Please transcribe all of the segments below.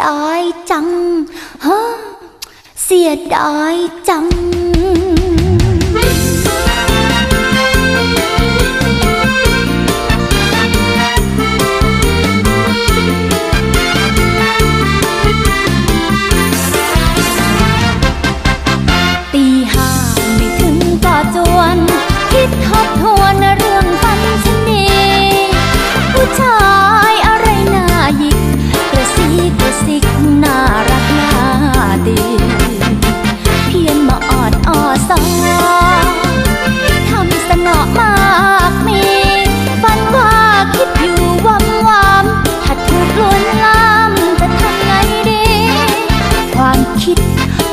ดายจังฮะเสียดายจัง คิด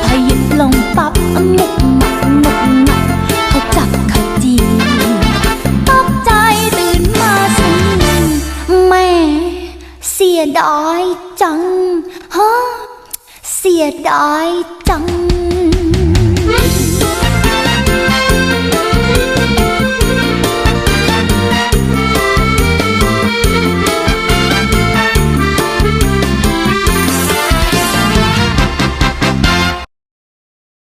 พอหยุดลงปั๊บมุกหมักมุกหนักเขาจับขจีตกใจตื่นมาสิแม่เสียดายจังฮะเสียดายจัง